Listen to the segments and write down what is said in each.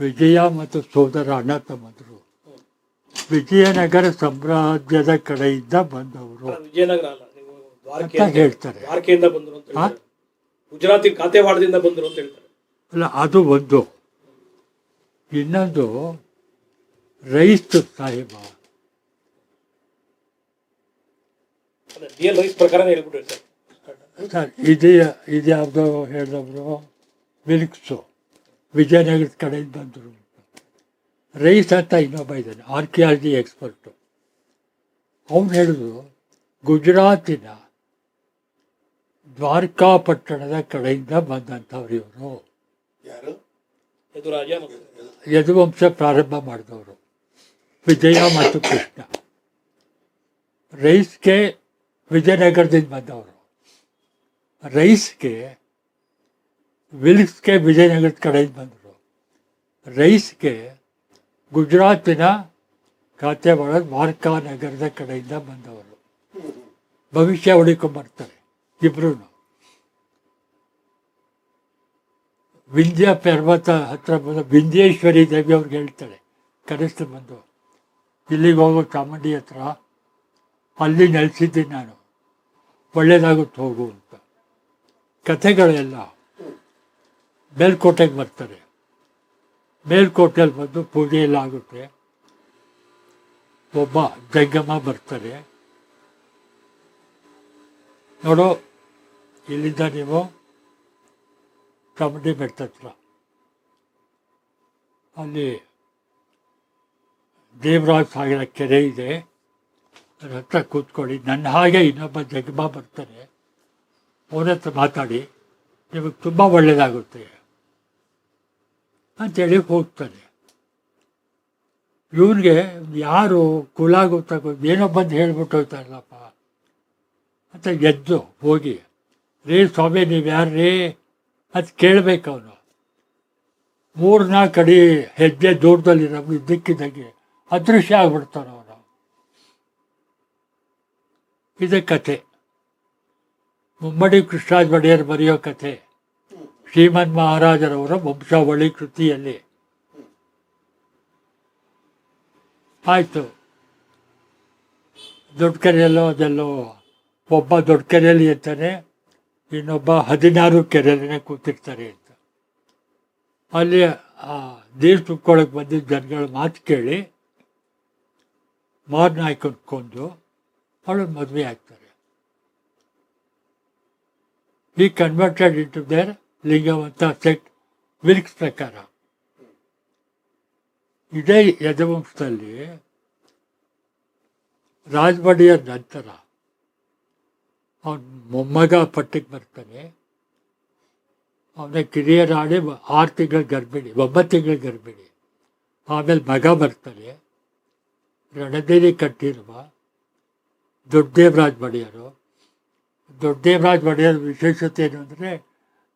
ವಿಜಯ ಮತ್ತು ಸೋದರ ಅಣ್ಣ ತಮ್ಮಂದರು ವಿಜಯನಗರ ಸಾಮ್ರಾಜ್ಯದ ಕಡೆಯಿಂದ ಬಂದವರು. ವಿಜಯನಗರ ಅಲ್ಲ ನೀವು ದ್ವಾರಕೆ ಅಂತ ಹೇಳ್ತಾರೆ. ದ್ವಾರಕೆಯಿಂದ ಬಂದರು ಅಂತ ಹೇಳ್ತಾರೆ. ಕಾತೆವಾಡದಿಂದ ಬಂದರು ಅಂತ ಹೇಳ್ತಾರೆ. ಅಲ್ಲ ಅದು ಒಂದು. ಇನ್ನೊಂದು ರೈಸ್ ಸಾಹೇಬ. ಅದೇ ಡಿ ಎಲ್ ರೈಸ್ ಪ್ರಕಾರನೇ ಹೇಳ್ಬಿಟ್ರಿ ಸರ್ ಸರ್ ಇದು ಇದ್ಯಾವುದೋ ಹೇಳಿದವರು? ಮಿಲ್ಕ್ಸು. ವಿಜಯನಗರದ ಕಡೆಯಿಂದ ಬಂದರು. ರೈಸ್ ಅಂತ ಇನ್ನೊಬ್ಬ ಇದ್ದಾನೆ ಆರ್ಕಿಯಾಲಜಿ ಎಕ್ಸ್ಪರ್ಟು. ಅವನು ಹೇಳಿದ್ರು ಗುಜರಾತಿನ ದ್ವಾರಕಾಪಟ್ಟಣದ ಕಡೆಯಿಂದ ಬಂದಂಥವ್ರು ಇವರು. ಯದುವಂಶ ಪ್ರಾರಂಭ ಮಾಡಿದವರು. ವಿಜಯ ಮತ್ತು ಕೃಷ್ಣ. ರೈಸ್ಗೆ ವಿಜಯನಗರದಿಂದ ಬಂದವರು. ರೈಸ್ಗೆ ವಿಲ್ಸ್ಗೆ ವಿಜಯನಗರದ ಕಡೆಯಿಂದ ಬಂದರು. ರೈಸ್ಗೆ ಗುಜರಾತಿನ ಕಾತೆವಾಡ ವಾರ್ಕಾ ನಗರದ ಕಡೆಯಿಂದ ಬಂದವರು. ಭವಿಷ್ಯ ಬರ್ತಾರೆ ಇಬ್ರು ವಿಂಧ್ಯ ಪರ್ವತ ಹತ್ರ ಬಂದ ವಿಂಧ್ಯೇಶ್ವರಿ ದೇವಿ ಅವ್ರಿಗೆ ಹೇಳ್ತಾಳೆ ಕರೆಸ್ತು ಬಂದು, ಇಲ್ಲಿಗೆ ಹೋಗೋ ಚಾಮುಂಡಿ ಹತ್ರ, ಅಲ್ಲಿ ನೆಲೆಸಿದ್ದೀನಿ ನಾನು. ಒಳ್ಳೆಯದಾಗುತ್ತೆ ಹೋಗು ಅಂತ. ಕಥೆಗಳೆಲ್ಲ ಮೇಲ್ಕೋಟೆಗೆ ಬರ್ತಾರೆ. ಮೇಲ್ಕೋಟೆಯಲ್ಲಿ ಬಂದು ಪೂಜೆ ಎಲ್ಲ ಆಗುತ್ತೆ. ಒಬ್ಬ ಜಗ್ಗಮ್ಮ ಬರ್ತಾರೆ. ನೋಡು, ಇಲ್ಲಿಂದ ನೀವು ಚಾಮುಂಡಿ ಬೆಟ್ಟ ಹತ್ರ. ಅಲ್ಲಿ ದೇವರಾಜ ಸಾಗರ ಕೆರೆ ಇದೆ. ಅದ್ರ ಹತ್ರ ಕೂತ್ಕೊಳ್ಳಿ. ನನ್ನ ಹಾಗೆ ಇನ್ನೊಬ್ಬ ಜಗಮ ಬರ್ತಾರೆ. ಅವ್ರ ಹತ್ರ ಮಾತಾಡಿ. ನಿಮಗೆ ತುಂಬ ಒಳ್ಳೆಯದಾಗುತ್ತೆ ಅಂತೇಳಿ ಹೋಗ್ತಾನೆ ಇವನಿಗೆ ಯಾರು ಕುಲ ಗೊತ್ತಾಗೋ ಏನೋ ಬಂದು ಹೇಳ್ಬಿಟ್ಟು ಹೋಗ್ತಾರಲ್ಲಪ್ಪ. ಅಂತ ಎದ್ದು ಹೋಗಿ, ರೇ ಸ್ವಾಮಿ, ನೀವು ಯಾರು ರೀ ಅಂತ ಕೇಳಬೇಕು ಅವನು ಮೂರು ನಾಲ್ಕು ಅಡಿ ಹೆಜ್ಜೆ ದೂರದಲ್ಲಿ ನಮ್ಗೆ ಇದ್ದಕ್ಕಿದ್ದಂಗೆ ಅದೃಶ್ಯ ಆಗ್ಬಿಡ್ತಾನೆ ಅವನು ಇದೇ ಕತೆ ಮುಮ್ಮಡಿ ಕೃಷ್ಣರಾಜ ಒಡೆಯರ್ ಬರೆಯೋ ಕತೆ ಶ್ರೀಮನ್ ಮಹಾರಾಜರವರ ವಂಶಾವಳಿ ಕೃತಿಯಲ್ಲಿ. ಆಯಿತು. ದೊಡ್ಡ ಕೆರೆಯಲ್ಲೋ ಅದೆಲ್ಲೋ ಒಬ್ಬ ದೊಡ್ಡ ಕೆರೆಯಲ್ಲಿ ಇರ್ತಾನೆ, ಇನ್ನೊಬ್ಬ ಹದಿನಾರು ಕೆರೆಯಲ್ಲೇ ಕೂತಿರ್ತಾರೆ ಅಂತ. ಅಲ್ಲಿ ಆ ದೇಶ ತುಂಬ್ಕೊಳಕ್ಕೆ ಬಂದಿದ್ದ ಜನಗಳ ಮಾತು ಕೇಳಿ, ಮಾರನ ಹಾಕೊಂಡ್ಕೊಂಡು ಅವಳು ಮದುವೆ ಆಗ್ತಾರೆ. ಈ converted into their Lingavanta sect Wilks ಪ್ರಕಾರ. ಇದೇ ಯಜವಂಶದಲ್ಲಿ ರಾಜಬಡಿಯ ನಂತರ ಅವನ ಮೊಮ್ಮಗ ಪಟ್ಟಕ್ಕೆ ಬರ್ತಾನೆ. ಅವನ ಕಿರಿಯರಾಡಿ ಆರು ತಿಂಗಳ ಗರ್ಭಿಣಿ, ಒಂಬತ್ತು ತಿಂಗಳ ಗರ್ಭಿಣಿ. ಆಮೇಲೆ ಮಗ ಬರ್ತಾನೆ. ರಣದೇವಿ ಕಟ್ಟಿರುವ ದೊಡ್ಡದೇವರಾಜ ಒಡೆಯರು ದೊಡ್ಡದೇವರಾಜ ಒಡೆಯರ ವಿಶೇಷತೆ ಏನು ಅಂದರೆ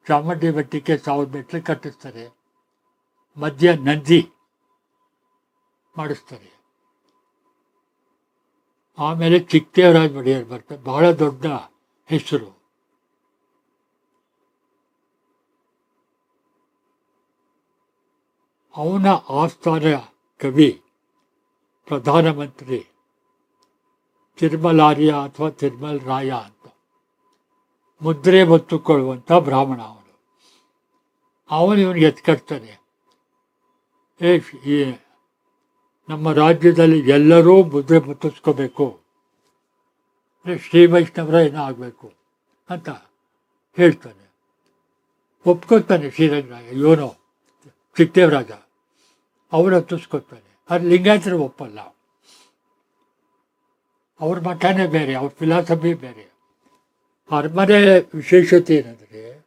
ಚಾಮುಂಡಿ ಬೆಟ್ಟಕ್ಕೆ ಸಾವಿರ ಮೆಟ್ಲು ಕಟ್ಟಿಸ್ತಾರೆ ಮಧ್ಯ ನಂದಿ ಮಾಡಿಸ್ತಾರೆ ಆಮೇಲೆ ಚಿಕ್ಕದೇವರಾಜ ಒಡೆಯರ್ ಬರ್ತಾರೆ ಬಹಳ ದೊಡ್ಡ ಹೆಸರು ಅವನ ಆಸ್ಥಾನ ಕವಿ ಪ್ರಧಾನಮಂತ್ರಿ ತಿರುಮಲಾರ್ಯ ಅಥವಾ ತಿರುಮಲ ರಾಯ ಅಂತ ಮುದ್ರೆ ಹೊತ್ತುಕೊಳ್ಳುವಂಥ ಬ್ರಾಹ್ಮಣ ಅವನು. ಅವನು ಇವನಿಗೆ ಎತ್ಕಡ್ತಾನೆ ಏ ಈ ನಮ್ಮ ರಾಜ್ಯದಲ್ಲಿ ಎಲ್ಲರೂ ಮುದ್ರೆ ಮುತ್ತಿಸ್ಕೋಬೇಕು. ಶ್ರೀ ವೈಷ್ಣವರ ಏನೋ ಆಗಬೇಕು ಅಂತ ಹೇಳ್ತಾನೆ. ಒಪ್ಕೋತಾನೆ ಶ್ರೀರಂಗ ಯೋನೋ ಚಿಕ್ಕದೇವರಾಜ ಅವನು ಹತ್ತಿಸ್ಕೊತಾನೆ ಅದು ಲಿಂಗಾಯತರು ಒಪ್ಪಲ್ಲ. ಅವ್ರ ಮಠನೇ ಬೇರೆ, ಅವ್ರ ಫಿಲಾಸಫಿ ಬೇರೆ. ಅರಮನೆ ವಿಶೇಷತೆ ಏನಂದರೆ,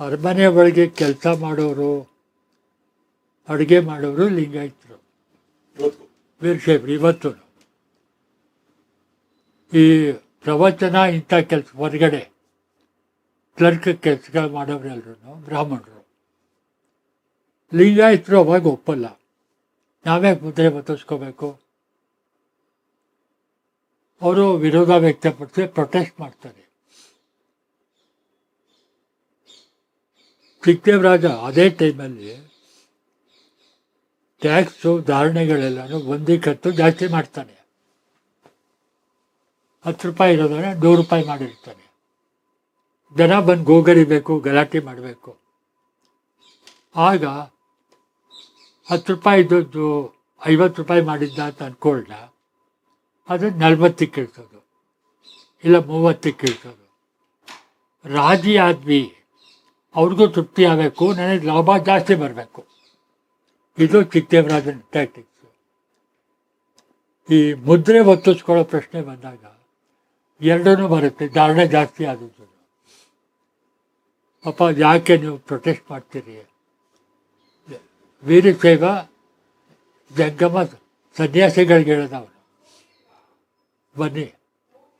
ಅರಮನೆ ಒಳಗೆ ಕೆಲಸ ಮಾಡೋರು, ಅಡುಗೆ ಮಾಡೋರು ಲಿಂಗಾಯಿತರು. ವೀರಶೈವರು, ಇವತ್ತು. ಈ ಪ್ರವಚನ ಇಂಥ ಕೆಲಸ, ಹೊರಗಡೆ. ಕ್ಲರ್ಕ್ ಕೆಲಸಗಳು ಮಾಡೋರೆಲ್ಲರೂ ಬ್ರಾಹ್ಮಣರು. ಲಿಂಗಾಯತರು ಅವಾಗ ಒಪ್ಪಲ್ಲ. ನಾವೇ ಮುದ್ರೆ ಬತ್ತಿಸ್ಕೋಬೇಕು ಅವರು ವಿರೋಧ ವ್ಯಕ್ತಪಡಿಸಿ ಪ್ರೊಟೆಸ್ಟ್ ಮಾಡ್ತಾರೆ. ಚಿಕ್ಕದೇವರಾಜ ಅದೇ ಟೈಮಲ್ಲಿ ಟ್ಯಾಕ್ಸು ಧಾರಣೆಗಳೆಲ್ಲನೂ ಒಂದೇ ಕತ್ತು ಜಾಸ್ತಿ ಮಾಡ್ತಾನೆ. ಹತ್ತು ರೂಪಾಯಿ ಇರೋದನ್ನ ನೂರು ರೂಪಾಯಿ ಮಾಡಿರ್ತಾನೆ. ಜನ ಬಂದು ಗೋಗರಿಬೇಕು, ಗಲಾಟೆ ಮಾಡಬೇಕು. ಆಗ ಹತ್ತು ರೂಪಾಯಿ ಇದ್ದದ್ದು ಐವತ್ತು ರೂಪಾಯಿ ಮಾಡಿದ್ದ ಅಂತ ಅನ್ಕೊಳ್ಳ ಅದನ್ನು ನಲ್ವತ್ತಕ್ಕೆ ಇರ್ತದೆ ಇಲ್ಲ ಮೂವತ್ತಕ್ಕೆ ಇರ್ತದೆ ರಾಜಿ ಆದ್ವಿ. ಅವ್ರಿಗೂ ತೃಪ್ತಿ ಆಗಬೇಕು. ನನಗೆ ಲಾಭ ಜಾಸ್ತಿ ಬರಬೇಕು. ಇದು ಚಿಕ್ಕದೇವರಾಜನ ಟ್ಯಾಕ್ಟಿಕ್ಸ್ ಈ ಮುದ್ರೆ ಒತ್ತಿಸ್ಕೊಳ್ಳೋ ಪ್ರಶ್ನೆ ಬಂದಾಗ ಎರಡೂ ಬರುತ್ತೆ. ಧಾರಣೆ ಜಾಸ್ತಿ ಆದದ್ದು. ಪಾಪ ಯಾಕೆ ನೀವು ಪ್ರೊಟೆಸ್ಟ್ ಮಾಡ್ತೀರಿ? ವೀರಶೈವ ಜಂಗಮ ಸನ್ಯಾಸಿಗಳಿಗೆ ಹೇಳಿದವನು. ಬನ್ನಿ.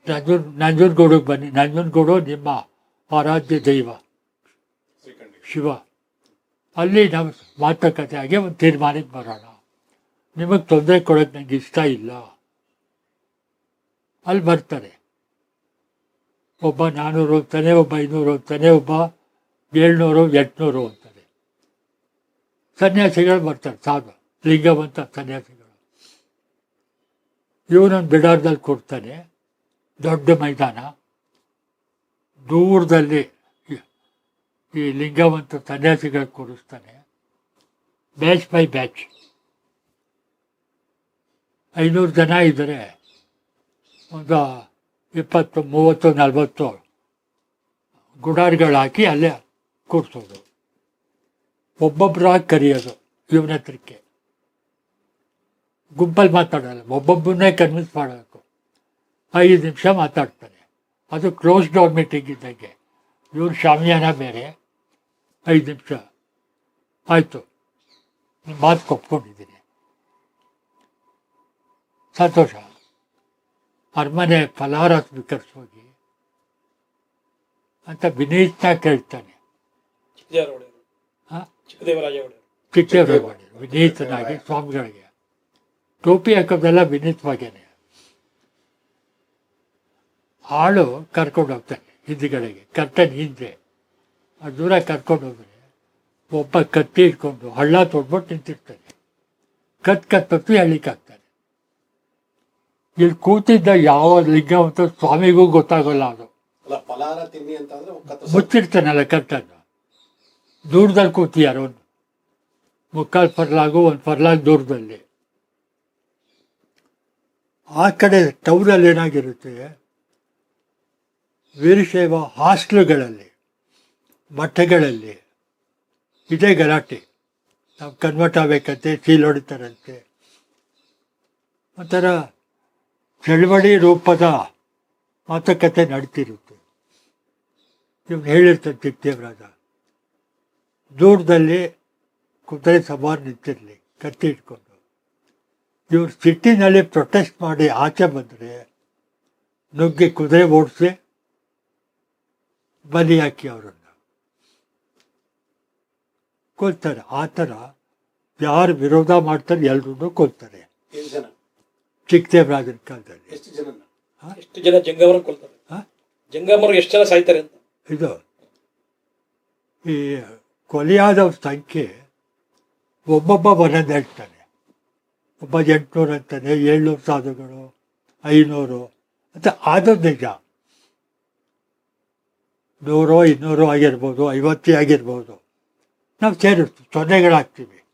ನಂಜೂರ್ ನಂಜನಗೂಡಿಗೆ ಬನ್ನಿ. ನಂಜನಗೂಡು ನಿಮ್ಮ ಆರಾಧ್ಯ ದೈವ. ಶಿವ. ಅಲ್ಲಿ ನಾವು ಮಾತುಕತೆ ಆಗಿ ಒಂದು ತೀರ್ಮಾನಕ್ಕೆ ಬರೋಣ. ನಿಮಗೆ ತೊಂದರೆ ಕೊಡೋಕೆ ನನಗೆ ಇಷ್ಟ ಇಲ್ಲ. ಅಲ್ಲಿ ಬರ್ತಾರೆ. ಒಬ್ಬ ನಾನ್ನೂರು ಹೋಗ್ತಾನೆ ಒಬ್ಬ ಐನೂರು ಹೋಗ್ತಾನೆ ಒಬ್ಬ ಏಳ್ನೂರು, ಎಂಟುನೂರು ಅಂತಾರೆ. ಸನ್ಯಾಸಿಗಳು ಬರ್ತಾರೆ, ಸಾಧು. ಲಿಂಗವಂತ ಸನ್ಯಾಸಿಗಳು ಇವನೊಂದು ಬಿಡಾರ್ದಲ್ಲಿ ಕೊಡ್ತಾನೆ, ದೊಡ್ಡ ಮೈದಾನ. ದೂರದಲ್ಲಿ ಈ- ಲಿಂಗವಂತ ಸನ್ಯಾಸಿಗಳು ಕೊಡಿಸ್ತಾನೆ. Batch by batch. ಐನೂರು ಜನ ಇದ್ದರೆ. ಒಂದು ಇಪ್ಪತ್ತು, ಮೂವತ್ತು, ನಲ್ವತ್ತು ಗುಡಾರ್ಗಳು ಹಾಕಿ ಅಲ್ಲೇ ಕೂರಿಸೋದು ಒಬ್ಬೊಬ್ಬರಾಗಿ ಕರೆಯೋದು, ಇವನ ಹತ್ರಕ್ಕೆ. ಗುಂಪಲ್ಲಿ ಮಾತಾಡೋಲ್ಲ. ಒಬ್ಬೊಬ್ಬನ್ನೇ ಕನ್ವಿನ್ಸ್ ಮಾಡಬೇಕು. ಐದು ನಿಮಿಷ ಮಾತಾಡ್ತಾರೆ. ಅದು ಕ್ಲೋಸ್ ಡೋರ್ ಮೀಟಿಂಗ್ ಇದ್ದಂಗೆ. ಇವ್ರು ಶಾಮಿಯಾನ ಬೇರೆ. ಐದು ನಿಮಿಷ. ಆಯಿತು. ನಿಮ್ಮ ಮಾತು ಕೊಪ್ಕೊಂಡಿದ್ದೀನಿ ಸಂತೋಷ. ಅರಮನೆ ಫಲಹಾರ ಹೋಗಿ. ಅಂತ ವಿನೀತ್ನ ಕೇಳ್ತಾನೆ. ಚಿಕ್ಕದೇವರಾಜ ವಿನೀತನಾಗಿ ಸ್ವಾಮಿಗಳಿಗೆ. ಟೋಪಿ ಹಾಕೋದೆಲ್ಲ ವಿನೀತವಾಗೇನೆ. ಆಳು ಕರ್ಕೊಂಡು ಹೋಗ್ತಾನೆ ಹಿಂದ್ಗಡೆಗೆ ಕರ್ತನ ಹಿಂದೆ. ಆ ದೂರ ಕರ್ಕೊಂಡು ಹೋದ್ರೆ ಒಬ್ಬ ಕತ್ತಿ ಇಟ್ಕೊಂಡು ಹಳ್ಳ ತೊಡ್ಬಿಟ್ಟು ನಿಂತಿರ್ತಾನೆ. ಕತ್ ಕತ್ತಿ ಹಳ್ಳಿಕ್ಕಾಗ್ತಾನೆ ಇಲ್ಲಿ ಕೂತಿದ್ದ ಯಾವ ಲಿಂಗ ಅಂತ ಸ್ವಾಮಿಗೂ ಗೊತ್ತಾಗಲ್ಲ ಅದು. ಮುಚ್ಚಿರ್ತಾನಲ್ಲ ಕರ್ತನ್ನು ದೂರದಲ್ಲಿ ಕೂತಿಯಾರ ಒಂದು ಮುಕ್ಕಾಲು ಫರ್ಲಾಗು ಒಂದು ಫರ್ಲಾಗ್ ದೂರದಲ್ಲಿ. ಆ ಕಡೆ ಟೌನಲ್ಲಿ ಏನಾಗಿರುತ್ತೆ? ವೀರಶೈವ ಹಾಸ್ಟೆಲ್ಗಳಲ್ಲಿ, ಮಠಗಳಲ್ಲಿ, ಇದೇ ಗಲಾಟೆ. ನಾವು ಕನ್ವರ್ಟ್ ಆಗಬೇಕಂತೆ, ಚೀಲ್ ಹೊಡಿತಾರಂತೆ. ಒಂಥರ ಚಳವಳಿ ರೂಪದ ಮಾತುಕತೆ ನಡೀತಿರುತ್ತೆ. ನೀವು ಹೇಳಿರ್ತಾನೆ ಚಿಕ್ಕದೇವರಾಜ ದೂರದಲ್ಲಿ ಕುದುರೆ ಸವಾರ್ ನಿಂತಿರಲಿ, ಕತ್ತಿ ಇಟ್ಕೊಂಡು ಇವ್ರು ಸಿಟ್ಟಿನಲ್ಲಿ ಪ್ರೊಟೆಸ್ಟ್ ಮಾಡಿ ಆಚೆ ಬಂದರೆ ನುಗ್ಗಿ ಕುದುರೆ ಓಡಿಸಿ ಬಲಿ ಹಾಕಿ ಅವರನ್ನು. ಕೊಲ್ತಾರೆ. ಆ ಥರ ಯಾರು ವಿರೋಧ ಮಾಡ್ತಾರೆ ಎಲ್ಲರೂ ಕೊಲ್ತಾರೆ. ಚಿಕ್ಕದೇವರಾಜನ ಕಾಲದಲ್ಲಿ. ಎಷ್ಟು ಜನ? ಎಷ್ಟು ಜನ ಜಂಗಮರ ಕೊಲ್ತಾರೆ? ಜಂಗಮರು ಎಷ್ಟು ಜನ ಸಾಯ್ತಾರೆ ಅಂತ? ಇದು ಈ ಕೊಲೆಯಾದವ್ರ ಸಂಖ್ಯೆ ಒಬ್ಬೊಬ್ಬ ಒಂದೊಂದು ಹೇಳ್ತಾನೆ ಒಬ್ಬ ಎಂಟುನೂರು ಅಂತಾನೆ, ಏಳ್ನೂರು ಸಾಧುಗಳು ಐನೂರು. ಅಂತ ಆದದ್ದು ನಿಜ. ನೂರು, ಇನ್ನೂರು ಆಗಿರ್ಬೋದು, ಐವತ್ತೇ ಆಗಿರ್ಬೋದು. ನಾವು ಸೇರಿಸ್ತೀವಿ ಸೊನ್ನೆಗಳಾಗ್ತೀವಿ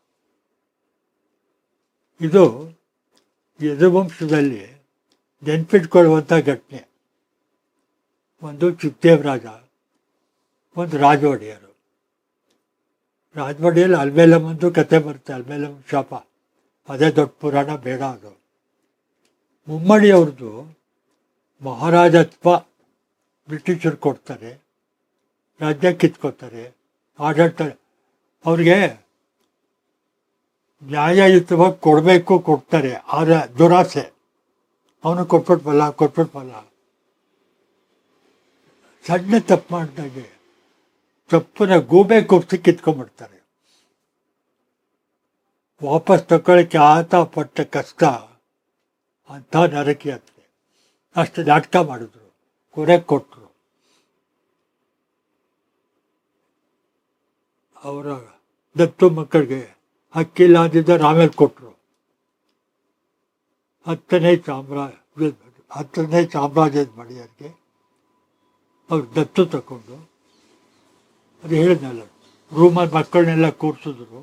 ಇದು ಯದುವಂಶದಲ್ಲಿ ನೆನ್ಪಿಟ್ಕೊಳ್ಳುವಂಥ ಘಟನೆ. ಒಂದು ಚಿಕ್ಕದೇವರಾಜ ಒಂದು ರಾಜ ಒಡೆಯರು ರಾಜ ಒಡೆಯಲ್ಲಿ ಅಲ್ಮೇಲಮ್ಮಂದು ಕತೆ ಬರುತ್ತೆ ಅಲ್ಮೇಲಮ್ಮ ಶಾಪ. ಅದೇ ದೊಡ್ಡ ಪುರಾಣ ಬೇಡ ಅದು. ಮುಮ್ಮಡಿ ಅವ್ರದ್ದು ಮಹಾರಾಜತ್ವ ಬ್ರಿಟಿಷರು ಕೊಡ್ತಾರೆ, ರಾಜ್ಯ ಕಿತ್ಕೋತಾರೆ, ಆಡಳಿತ ಅವ್ರಿಗೆ ನ್ಯಾಯಯುತವಾಗಿ ಕೊಡಬೇಕು ಕೊಡ್ತಾರೆ, ಆದರೆ ದುರಾಸೆ. ಅವನು ಕೊಟ್ಬಿಟ್ವಲ್ಲ ಕೊಟ್ಬಿಟ್ವಲ್ಲ ಸಣ್ಣ ತಪ್ಪು ಮಾಡಿದಾಗೆ ತಪ್ಪನ್ನ ಗೂಬೆ ಕುಪ್ಸಿ ಕಿತ್ಕೊಂಡ್ಬಿಡ್ತಾರೆ. ವಾಪಸ್ ತಗೊಳ್ಳೋಕ್ಕೆ ಆತ ಪಟ್ಟ ಕಷ್ಟ ಅಂಥ ನರಕಿ ಹತ್ತಿರ ಅಷ್ಟು ನಾಟಕ ಮಾಡಿದ್ರು ಕೊನೆ ಕೊಟ್ಟರು ಅವರ ದತ್ತು ಮಕ್ಕಳಿಗೆ ಹಕ್ಕಿಲ್ಲ ಅಂದಿದ್ದ ಆಮೇಲೆ ಕೊಟ್ಟರು ಹತ್ತನೇ ಚಾಮರಾಜ, ಹತ್ತನೇ ಚಾಮರಾಜದ ಮಡಿಯರಿಗೆ ಅವ್ರು ದತ್ತು ತಗೊಂಡು. ಅದು ಹೇಳಿದ್ನಲ್ಲ, ರೂಮಲ್ಲಿ ಮಕ್ಕಳನ್ನೆಲ್ಲ ಕೂರಿಸಿದ್ರು.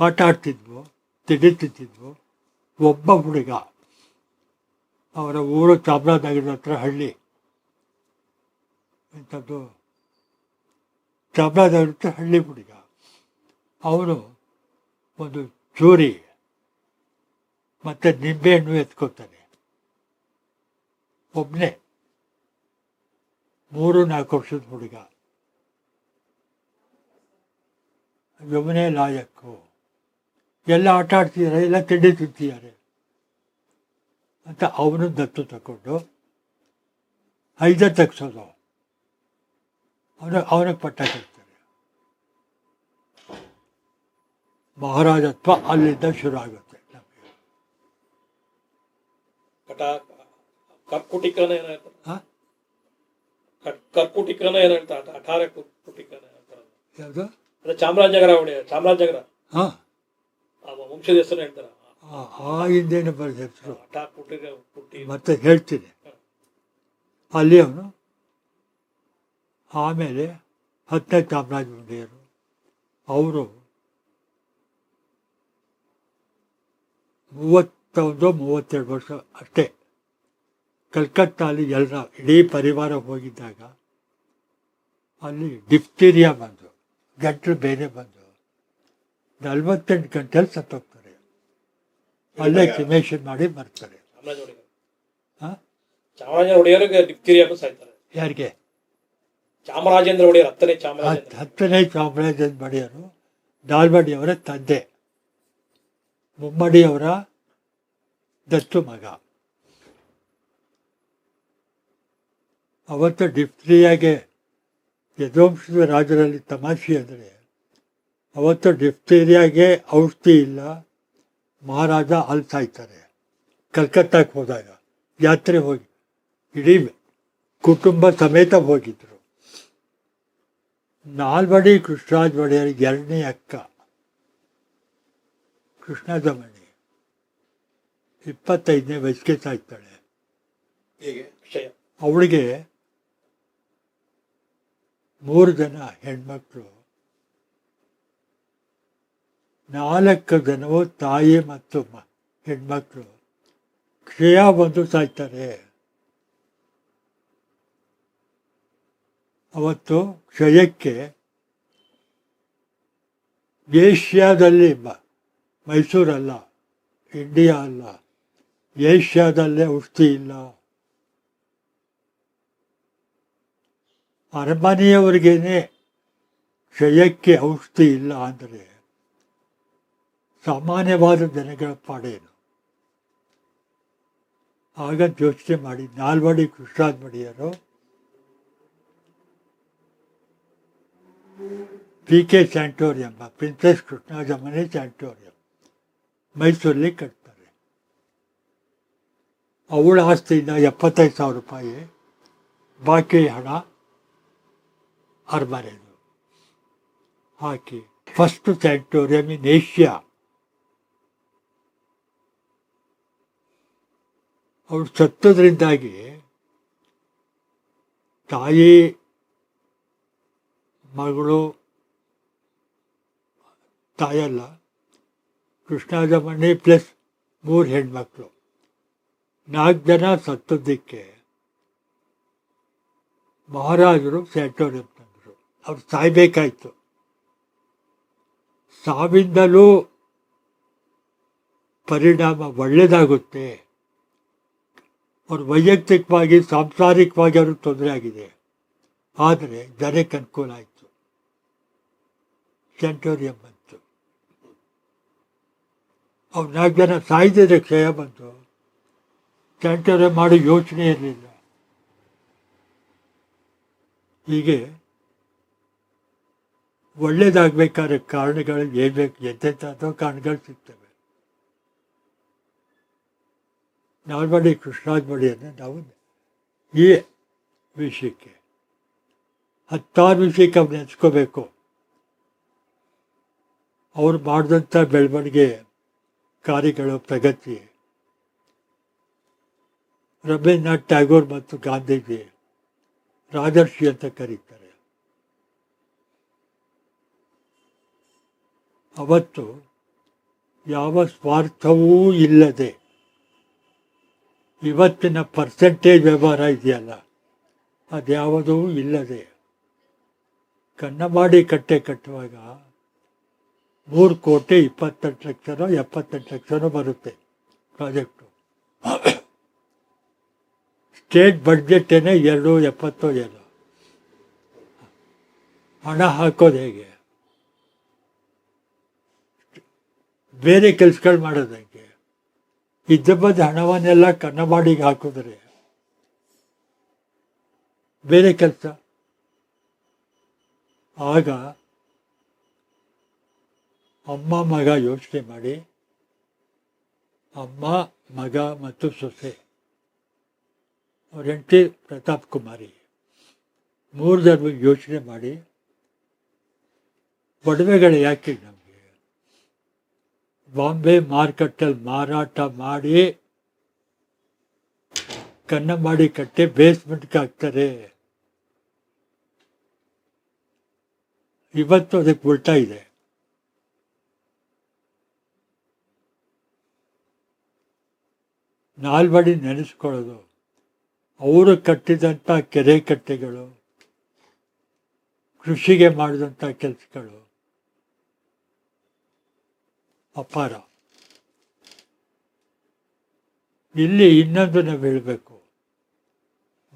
ಆಟ ಆಡ್ತಿದ್ವು ತಿಳಿತಿದ್ವು ಒಬ್ಬ ಹುಡುಗ ಅವರ ಊರು ಚಾಮರಾಜನಗರದ ಹತ್ರ ಹಳ್ಳಿ. ಇಂಥದ್ದು ಚಾಮರಾಜನಗರ ಹತ್ರ ಹಳ್ಳಿ ಹುಡುಗ. ಅವನು ಒಂದು ಚೂರಿ ಮತ್ತು ನಿಂಬೆಹಣ್ಣು ಎತ್ಕೋತಾನೆ. ಒಬ್ಬನೇ ಮೂರು ನಾಲ್ಕು ವರ್ಷದ ಹುಡುಗ. ಯಮುನೆ ಲಾಯಕ್ಕು ಎಲ್ಲ ಆಟ ಆಡ್ತಿದ್ದಾರೆ ಎಲ್ಲ ತಿಂಡಿ ತಿಂತಿದ್ದಾರೆ ಅಂತ ಅವನು ದತ್ತು ತಗೊಂಡು ಐದ ತಗ್ಸೋದು. ಅವನ ಅವನಿಗೆ ಪಟ್ಟ ಕೊಡ್ತಾರೆ ಮಹಾರಾಜತ್ವ ಅಲ್ಲಿಂದ ಶುರು ಆಗುತ್ತೆ ನಮಗೆ. ಕಟ ಕರ್ಕುಟಿಕನ? ಕರ್ಕುಟಿಕನ ಏನ್ ಹೇಳ್ತಾರೆ? ಅಠಾರ ಕುಟಿಕನ ಯಾವುದು? ಚಾಮರಾಜನಗರ ಒಡೆಯ ಚಾಮರಾಜನಗರ. ಹಾಂ. ವಂಶದ ಹೆಸರು ಹೇಳ್ತಾರೆ. ಆ ಹಿಂದೇನು ಬರೆದ ಹೆಸರು ಮತ್ತೆ ಹೇಳ್ತೀನಿ. ಅಲ್ಲಿ ಅವನು ಆಮೇಲೆ ಹತ್ತನೇ ಚಾಮರಾಜ ಒಡೆಯರು ಅವರು ಮೂವತ್ತೊಂದು ಮೂವತ್ತೆರಡು ವರ್ಷ ಅಷ್ಟೇ. ಕಲ್ಕತ್ತಾಲಿ ಎಲ್ಲರ ಇಡೀ ಪರಿವಾರ ಹೋಗಿದ್ದಾಗ ಅಲ್ಲಿ ಡಿಫ್ತೀರಿಯಾ ಬಂದು ಗಂಟಲು ಬೇರೆ ಬಂದು ನಲ್ವತ್ತೆಂಟು ಗಂಟೆಯಲ್ಲಿ ಸತ್ತೋಗ್ತಾರೆ. ಅಲ್ಲೇ ಕ್ರಿಮೇಷನ್ ಮಾಡಿ ಬರ್ತಾರೆ ಯಾರಿಗೆ? ಚಾಮರಾಜೇಂದ್ರ ಒಡೆಯರ್ ಹತ್ತನೇ ಚಾಮರಾಜ ಚಾಮರಾಜೇಂದ್ರ ಹತ್ತನೇ ಚಾಮರಾಜೇಂದ್ರ ಒಡೆಯರು ದಾಲ್ಬಡಿಯವರ ತಂದೆ. ಮುಮ್ಮಡಿಯವರ ದತ್ತು ಮಗ. ಅವತ್ತು ಡಿಫ್ತ್ರಿಯಾಗೆ ಯದುವಂಶದ ರಾಜರಲ್ಲಿ ತಮಾಷೆ ಅಂದರೆ ಅವತ್ತು ಡಿಫ್ತೀರಿಯಾಗೆ ಔಷಧಿ ಇಲ್ಲ ಮಹಾರಾಜ ಅಲ್ಲಿ ಸಾಯ್ತಾರೆ ಕಲ್ಕತ್ತಾಕ್ಕೆ ಹೋದಾಗ ಯಾತ್ರೆ ಹೋಗಿ ಇಡೀ ಕುಟುಂಬ ಸಮೇತ ಹೋಗಿದ್ರು. ನಾಲ್ವಡಿ ಕೃಷ್ಣರಾಜ ಒಡೆಯರ್ ಎರಡನೇ ಅಕ್ಕ ಕೃಷ್ಣದಮಣಿ ಇಪ್ಪತ್ತೈದನೇ ವಯಸ್ಸಿಗೆ ಸಾಯ್ತಾಳೆ. ಅವಳಿಗೆ ಮೂರು ಜನ ಹೆಣ್ಮಕ್ಳು. ನಾಲ್ಕು ಜನವು ತಾಯಿ ಮತ್ತು ಮ, ಹೆಣ್ಮಕ್ಳು. ಕ್ಷಯ ಬಂದು ಸಾಯ್ತಾರೆ. ಅವತ್ತು ಕ್ಷಯಕ್ಕೆ ಏಷ್ಯಾದಲ್ಲಿ ಮೈಸೂರಲ್ಲ, ಇಂಡಿಯಾ ಅಲ್ಲ, ಏಷ್ಯಾದಲ್ಲೇ ಔಷಧಿ ಇಲ್ಲ. ಅರಮನೆಯವರಿಗೇನೆ ಕ್ಷಯಕ್ಕೆ ಔಷಧಿ ಇಲ್ಲ ಅಂದರೆ ಸಾಮಾನ್ಯವಾದ ಜನಗಳ ಪಾಡೇನು. ಆಗ ಯೋಚನೆ ಮಾಡಿ ನಾಲ್ವಡಿ ಕೃಷ್ಣಾದ ಮಡಿಯರು ಪಿ ಕೆ ಸ್ಯಾಂಟೋರಿಯಂ, ಪ್ರಿನ್ಸೆಸ್ ಕೃಷ್ಣರಾಜಮನೆ ಸ್ಯಾಂಟೋರಿಯಂ, ಮೈಸೂರಲ್ಲಿ ಕಟ್ತಾರೆ. ಅವಳ ಆಸ್ತಿಯಿಂದ ಎಪ್ಪತ್ತೈದು ಸಾವಿರ ರೂಪಾಯಿ, ಬಾಕಿ ಹಣ ಅರಮನೆದು ಹಾಕಿ ಫಸ್ಟ್ ಸ್ಯಾಂಕ್ಟೋರಿಯಂ ಇನ್ ಏಷ್ಯಾ ಅವಳು ಸತ್ತದ್ರಿಂದಾಗಿ ತಾಯಿ, ಮಗಳು ತಾಯಲ್ಲ ಕೃಷ್ಣಾಜಮಣಿ ಪ್ಲಸ್ ಮೂರು ಹೆಣ್ಮಕ್ಳು. ನಾಲ್ಕು ಜನ ಸತ್ತದ್ದಕ್ಕೆ ಮಹಾರಾಜರು ಸ್ಯಾಂಟೋರಿಯಂ ಅವ್ರು ಸಾಯ್ಬೇಕಾಯ್ತು. ಸಾವಿಂದಲೂ ಪರಿಣಾಮ ಒಳ್ಳೆಯದಾಗುತ್ತೆ ಅವ್ರು ವೈಯಕ್ತಿಕವಾಗಿ, ಸಾಂಸಾರಿಕವಾಗಿ ಅವ್ರಿಗೆ ತೊಂದರೆ ಆಗಿದೆ. ಆದರೆ ಜನಕ್ಕೆ ಅನುಕೂಲ ಆಯಿತು. ಸೆಂಟೋರಿಯಂ ಬಂತು. ಅವ್ರು ನಾಲ್ಕು ಜನ ಸಾಯ್ದಿದ್ರೆ ಕ್ಷಯ ಬಂತು. ಸೆಂಟೋರಿಯಂ ಮಾಡೋ ಯೋಚನೆ ಇರಲಿಲ್ಲ. ಹೀಗೆ ಒಳ್ಳೇದಾಗಬೇಕಾದ್ರೆ ಕಾರಣಗಳು ಹೇಳ್ಬೇಕು ಬೇಕು ಕಾರಣಗಳು ಸಿಗ್ತವೆ. ನಾಲ್ವಡಿ ಕೃಷ್ಣರಾಜ ಬಡಿಯನ್ನು ನಾವು ಈ ವಿಷಯಕ್ಕೆ, ಹತ್ತಾರು ವಿಷಯಕ್ಕೆ ಅವ್ರು ನೆನೆಸ್ಕೋಬೇಕು ಅವ್ರು ಮಾಡಿದಂಥ ಬೆಳವಣಿಗೆ, ಕಾರ್ಯಗಳು, ಪ್ರಗತಿ. ರವೀಂದ್ರನಾಥ್ ಟ್ಯಾಗೋರ್ ಮತ್ತು ಗಾಂಧೀಜಿ ರಾಜರ್ಷಿ ಅಂತ ಕರೀತಾರೆ. ಅವತ್ತು ಯಾವ ಸ್ವಾರ್ಥವೂ ಇಲ್ಲದೆ ಇವತ್ತಿನ ಪರ್ಸೆಂಟೇಜ್ ವ್ಯವಹಾರ ಇದೆಯಲ್ಲ, ಅದ್ಯಾವುದೂ ಇಲ್ಲದೆ ಕನ್ನಮಾಡಿ ಕಟ್ಟೆ ಕಟ್ಟುವಾಗ ಮೂರು ಕೋಟಿ ಇಪ್ಪತ್ತೆಂಟು ಲಕ್ಷನೋ ಎಪ್ಪತ್ತೆಂಟು ಲಕ್ಷನೋ ಬರುತ್ತೆ ಪ್ರಾಜೆಕ್ಟು ಸ್ಟೇಟ್ ಬಡ್ಜೆಟೇನೆ ಎರಡು ಎಪ್ಪತ್ತೋ ಹಣ ಹಾಕೋದು ಹೇಗೆ? ಬೇರೆ ಕೆಲಸಗಳು ಮಾಡೋದಕ್ಕೆ ಇದ್ದ ಬಂದ ಹಣವನ್ನೆಲ್ಲ ಕನ್ನಮಾಡಿಗೆ ಹಾಕಿದ್ರೆ ಬೇರೆ ಕೆಲಸ? ಆಗ ಅಮ್ಮ ಮಗ ಯೋಚನೆ ಮಾಡಿ, ಅಮ್ಮ, ಮಗ ಮತ್ತು ಸೊಸೆ ಅವ್ರ ಹೆಂಡತಿ ಪ್ರತಾಪ್ ಕುಮಾರಿ ಮೂರು ಜನ ಯೋಚನೆ ಮಾಡಿ ಒಡವೆಗಳು ಯಾಕೆ ನಮಗೆ? ಬಾಂಬೆ ಮಾರ್ಕೆಟಲ್ಲಿ ಮಾರಾಟ ಮಾಡಿ ಕನ್ನಂಬಾಡಿ ಕಟ್ಟೆ ಬೇಸ್ಮೆಂಟ್ಗೆ ಹಾಕ್ತಾರೆ. ಇವತ್ತು ಅದಕ್ಕೆ ಉಲ್ಟಾ ಇದೆ. ನಾಲ್ವಡಿ ನೆನೆಸ್ಕೊಳ್ಳೋದು. ಅವರು ಕಟ್ಟಿದಂಥ ಕೆರೆ ಕಟ್ಟೆಗಳು, ಕೃಷಿಗೆ ಮಾಡಿದಂಥ ಕೆಲಸಗಳು. ಅಪಾರ. ಇಲ್ಲಿ ಇನ್ನೊಂದು ನಾವು ಹೇಳಬೇಕು.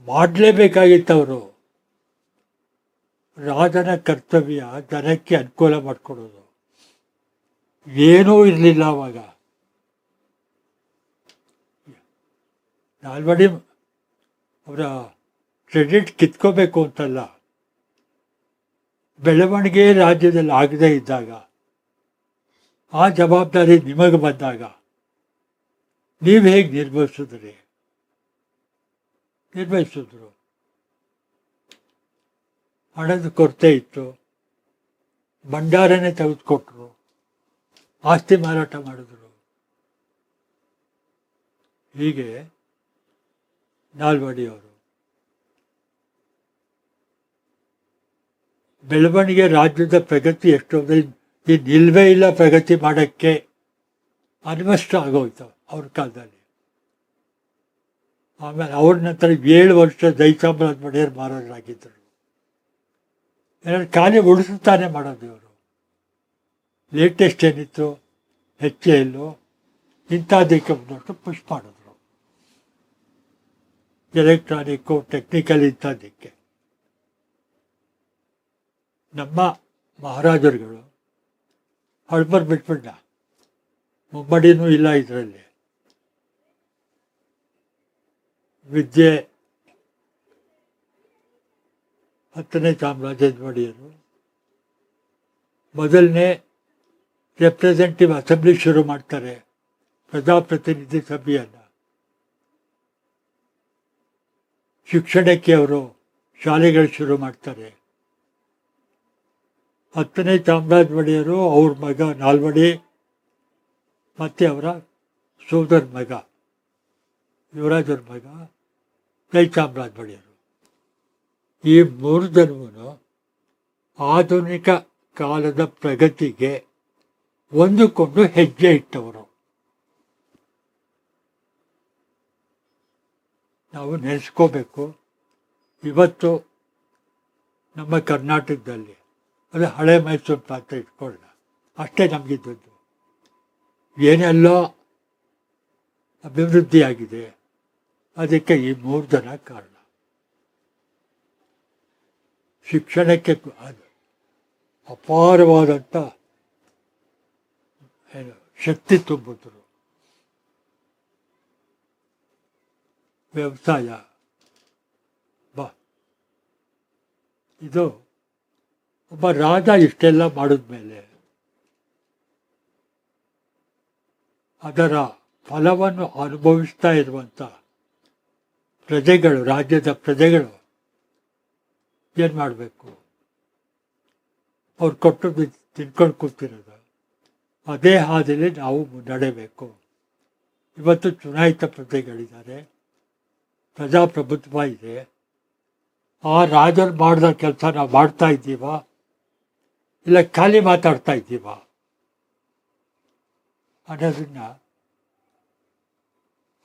ಮಾಡಲೇಬೇಕಾಗಿತ್ತು ಅವರು ರಾಜನ ಕರ್ತವ್ಯ ಜನಕ್ಕೆ ಅನುಕೂಲ ಮಾಡಿಕೊಡೋದು. ಏನೂ ಇರಲಿಲ್ಲ ಅವಾಗ. ನಾಲ್ವಡಿ ಅವರ ಕ್ರೆಡಿಟ್ ಕಿತ್ಕೋಬೇಕು ಅಂತಲ್ಲ. ಬೆಳವಣಿಗೆ ರಾಜ್ಯದಲ್ಲಿ ಆಗದೇ ಇದ್ದಾಗ. ಆ ಜವಾಬ್ದಾರಿ ನಿಮಗೆ ಬಂದಾಗ ನೀವು ಹೇಗೆ ನಿರ್ವಹಿಸಿದ್ರಿ? ನಿರ್ವಹಿಸಿದ್ರು. ಹಣದ ಕೊರತೆ ಇತ್ತು. ಭಂಡಾರನೇ ತೆಗೆದುಕೊಟ್ರು. ಆಸ್ತಿ ಮಾರಾಟ ಮಾಡಿದ್ರು. ಹೀಗೆ ನಾಲ್ವಡಿಯವರು. ಬೆಳವಣಿಗೆ ರಾಜ್ಯದ ಪ್ರಗತಿ ಎಷ್ಟೊಂದು ಈ ನಿಲ್ವೇ ಇಲ್ಲ ಪ್ರಗತಿ ಮಾಡೋಕ್ಕೆ ಅನ್ವಷ್ಟ ಆಗೋಯ್ತು ಅವ್ರ ಕಾಲದಲ್ಲಿ. ಆಮೇಲೆ ಅವ್ರ ನಂತರ ಏಳು ವರ್ಷ ಜೈಸಾಮ್ರಾಜ್ ಒಡೆಯರ್ ಮಹಾರಾಜರಾಗಿದ್ದರು ಏನಾದ್ರು ಖಾಲಿ ಉಳಿಸುತ್ತಾನೆ ಮಾಡೋದು ಇವರು. ಲೇಟೆಸ್ಟ್ ಏನಿತ್ತು? ಹೆಚ್ಚೆ ಇಲ್ಲೋ ಇಂಥದ್ದಕ್ಕೆ ಬಂದಷ್ಟು ಪುಷ್ ಮಾಡಿದ್ರು. ಎಲೆಕ್ಟ್ರಾನಿಕ್ಕು ಟೆಕ್ನಿಕಲ್ ಇಂಥದ್ದಕ್ಕೆ ನಮ್ಮ ಮಹಾರಾಜರುಗಳು ಹಳ್ಬರ್ ಬಿಟ್ಬಿಟ್ಟ ಮುಮ್ಮಡಿನೂ ಇಲ್ಲ ಇದರಲ್ಲಿ ವಿದ್ಯೆ ಹತ್ತನೇ ಚಾಮರಾಜೇಂದ್ರ ಒಡೆಯರು ಮೊದಲನೇ ರೆಪ್ರೆಸೆಂಟೇಟಿವ್ ಅಸೆಂಬ್ಲಿ ಶುರು ಮಾಡ್ತಾರೆ ಪ್ರಜಾಪ್ರತಿನಿಧಿ ಸಭೆಯನ್ನು ಶಿಕ್ಷಣಕ್ಕೆ ಅವರು ಶಾಲೆಗಳು ಶುರು ಮಾಡ್ತಾರೆ ಹತ್ತನೇ ಚಾಮರಾಜ ಒಡೆಯರು ಅವ್ರ ಮಗ ನಾಲ್ವಡಿ, ಮತ್ತು ಅವರ ಸೋದರ ಮಗ ಯುವರಾಜರ ಮಗ ಜಯಚಾಮರಾಜ ಒಡೆಯರು. ಈ ಮೂರು ಜನವೂ ಆಧುನಿಕ ಕಾಲದ ಪ್ರಗತಿಗೆ ಹೊಂದಿಕೊಂಡು ಹೆಜ್ಜೆ ಇಟ್ಟವರು. ನಾವು ನೆನೆಸ್ಕೋಬೇಕು. ಇವತ್ತು ನಮ್ಮ ಕರ್ನಾಟಕದಲ್ಲಿ ಅದು ಹಳೆ ಮೈಸೂರು ಪಾತ್ರ ಇಟ್ಕೊಳ್ಳೋಣ ಅಷ್ಟೇ ನಮಗಿದ್ದದ್ದು. ಏನೆಲ್ಲ ಅಭಿವೃದ್ಧಿಯಾಗಿದೆ, ಅದಕ್ಕೆ ಈ ಮೂರು ಜನ ಕಾರಣ. ಶಿಕ್ಷಣಕ್ಕೆ ಅಪಾರವಾದಂಥ ಏನು ಶಕ್ತಿ ತುಂಬಿದ್ರು. ವ್ಯವಸಾಯ. ಬಾ. ಇದು ಒಬ್ಬ ರಾಜ ಇಷ್ಟೆಲ್ಲ ಮಾಡಿದ್ಮೇಲೆ ಅದರ ಫಲವನ್ನು ಅನುಭವಿಸ್ತಾ ಇರುವಂಥ ಪ್ರಜೆಗಳು, ರಾಜ್ಯದ ಪ್ರಜೆಗಳು ಏನು ಮಾಡಬೇಕು? ಅವ್ರು ಕೊಟ್ಟು ತಿನ್ಕೊಂಡು ಕೂತಿರೋದು. ಅದೇ ಹಾದಿಯಲ್ಲಿ ನಾವು ಮುನ್ನಡೆಯಬೇಕು ಇವತ್ತು ಚುನಾಯಿತ ಪ್ರಜೆಗಳಿದ್ದಾರೆ. ಪ್ರಜಾಪ್ರಭುತ್ವ ಇದೆ. ಆ ರಾಜರು ಮಾಡಿದ ಕೆಲಸ ನಾವು ಮಾಡ್ತಾ ಇದ್ದೀವಾ? ಇಲ್ಲ, ಖಾಲಿ ಮಾತಾಡ್ತಾ ಇದ್ದೀವ? ಅನ್ನೋದನ್ನ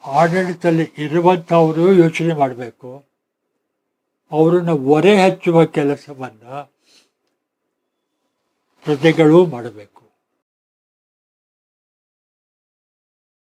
ಆಡಳಿತದಲ್ಲಿ ಇರುವಂಥವರು ಯೋಚನೆ ಮಾಡಬೇಕು. ಅವರನ್ನು ಹೊರೆ ಹಚ್ಚುವ ಕೆಲಸವನ್ನು ಪ್ರಜೆಗಳು ಮಾಡಬೇಕು.